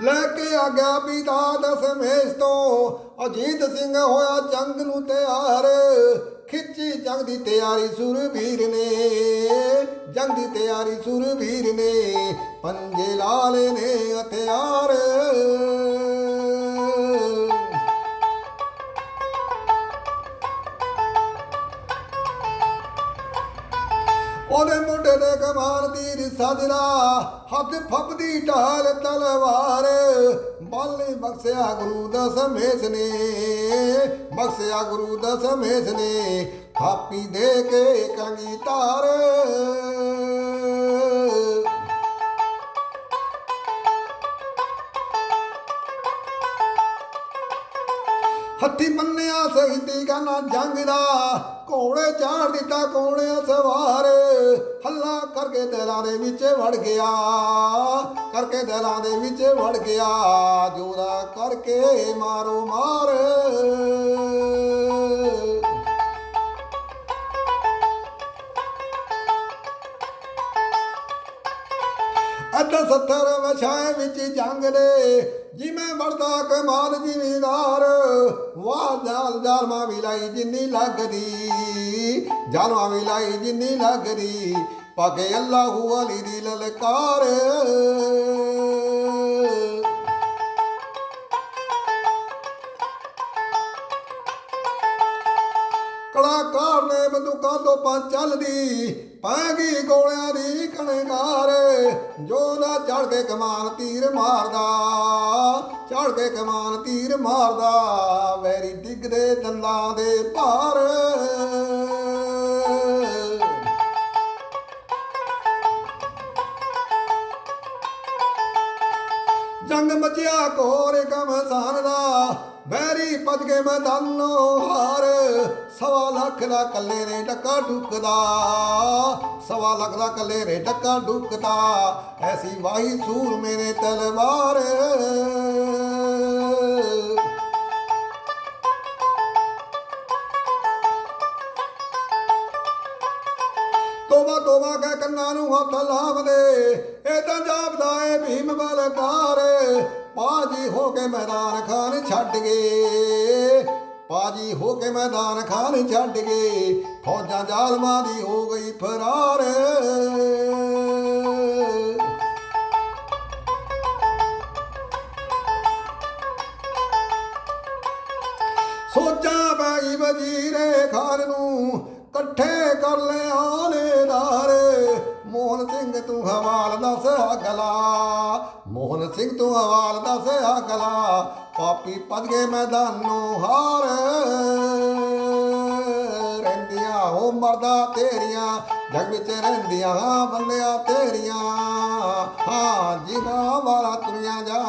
ਲੈ ਕੇ ਆ ਗਿਆ ਪਿਤਾ ਦਸਮੇਸ਼ ਤੋਂ। ਅਜੀਤ ਸਿੰਘ ਹੋਇਆ ਜੰਗ ਨੂੰ ਤਿਆਰ। ਖਿੱਚੀ ਜੰਗ ਦੀ ਤਿਆਰੀ ਸੁਰਵੀਰ ਨੇ। ਜੰਗ ਦੀ ਤਿਆਰੀ ਸੁਰਵੀਰ ਨੇ। ਪੰਜੇ ਲਾਲੇ ਨੇ ਹਥਿਆਰ। ਉਹਦੇ ਮੁੰਡੇ ਤੇ ਕਮਾਨ ਦੀ ਸਜਰਾ ਹੱਥ ਫੱਬਦੀ ਢਾਲ ਤਲਵਾਰ। ਬਾਲੇ ਬਖਸ਼ਿਆ ਗੁਰੂ ਦਸਮੇਸ਼ ਨੇ ਬਖਸ਼ਿਆ ਗੁਰੂ ਦਸਮੇਸ਼ ਨੇ ਥਾਪੀ ਦੇ ਕੇ ਕਲੰਗੀ ਤਾਰ ਹੱਥੀ ਬੰਨਿਆ ਸਹੀਦੀ ਗਾਨਾ ਜੰਗ ਦਾ ਘੋੜੇ ਚਾੜ ਦਿੱਤਾ ਕੋਣਿਆ ਸਵਾਰ? ਹੱਲਾ ਕਰਕੇ ਦਿਲਾਂ ਦੇ ਵਿੱਚ ਵੜ ਗਿਆ, ਕਰਕੇ ਦਿਲਾਂ ਦੇ ਵਿੱਚ ਵੜ ਗਿਆ, ਜੋਰਾ ਕਰਕੇ ਮਾਰੋ ਮਾਰ ਅੱਧਾ ਸੱਤਰ ਵਛਾਏ ਵਿੱਚ ਜੰਗ ਦੇ ਜਿਵੇਂ ਵੜਦਾ ਕਮਾਲ ਜ਼ਿਮੀਦਾਰ ਵਾਹ, ਜਾਲ ਜਾਲਮਾ ਮਿਲਾਈ ਜਿੰਨੀ ਲੱਗਦੀ, ਜਾਲਮਾ ਮਿਲਾਈ ਜਿੰਨੀ ਲੱਗਦੀ ਪਾਕੇ ਅੱਲਾਹੂ ਅਲੀ ਦੀ ਲਲਕਾਰ। ਕਲਾਕਾਰ ਨੇ ਬੰਦੂਕਾਂ ਤੋਂ ਪੰਜ ਚੱਲਦੀ ਪੈਗੀ ਗੋਲਿਆਂ ਦੀ ਕਣਕਾਰ। ਜੋ ਨਾ ਚੜ ਕੇ ਕਮਾਨ ਤੀਰ ਮਾਰਦਾ, ਚੜ ਕੇ ਕਮਾਨ ਤੀਰ ਮਾਰਦਾ, ਵੈਰੀ ਡਿੱਗਦੇ ਦੰਦਾਂ ਦੇ ਭਾਰ। ਜੰਗ ਮਚਿਆ ਕੋਰ ਕਮਸਾਨ ਦਾ ਬੈਰੀ ਭੱਜ ਕੇ ਮੈਦਾਨੋਂ ਹਾਰ। ਸਵਾ ਲੱਖ ਦਾ ਕੱਲੇ ਨੇ ਟੱਕਾ ਡੁੱਕਦਾ। ਸਵਾ ਲੱਖ ਦਾ ਕੱਲੇ ਨੇ ਟੱਕਾ ਡੁੱਕਦਾ। ਐਸੀ ਵਾਹੀ ਸੂਰ ਮੇਰੇ ਤਲਵਾਰ। ਤੋਬਾ ਤੋਬਾ ਕਹਿ ਕੰਨਾਂ ਨੂੰ ਹੱਥ ਲਾਵਦੇ। ਇਹ ਤਾਂ ਜਾਪਦਾ ਏ ਭੀਮ ਬਲਕਾਰ। ਪਾਜੀ ਹੋ ਕੇ ਮੈਦਾਨ ਖਾਨ ਛੱਡ ਗਏ। ਪਾਜੀ ਹੋ ਕੇ ਮੈਦਾਨ ਖਾਨ ਛੱਡ ਗਏ। ਫੌਜਾਂ ਜ਼ਾਲਮਾਂ ਦੀ ਹੋ ਗਈ ਫਰਾਰ। ਸੋਚਾਂ ਪਈ ਵਜ਼ੀਰੇ ਖਾਨ ਨੂੰ, ਇਕੱਠੇ ਕਰ ਲੈ ਸਿੰਘ ਤੂੰ ਹਵਾਲ ਦੱਸਿਆ ਅਗਲਾ ਪਾਪੀ ਭੱਜ ਗਏ ਮੈਦਾਨੋਂ ਹਾਰ। ਰਹਿੰਦੀਆਂ ਹੋ ਮਰਦਾ ਤੇਰੀਆਂ, ਜਗ ਵਿੱਚ ਰਹਿੰਦੀਆਂ ਬੰਦਿਆ ਤੇਰੀਆਂ। ਹਾਂ ਜਿਗਾ ਵਾਲਾ ਤੁਰੀਆਂ ਜਾ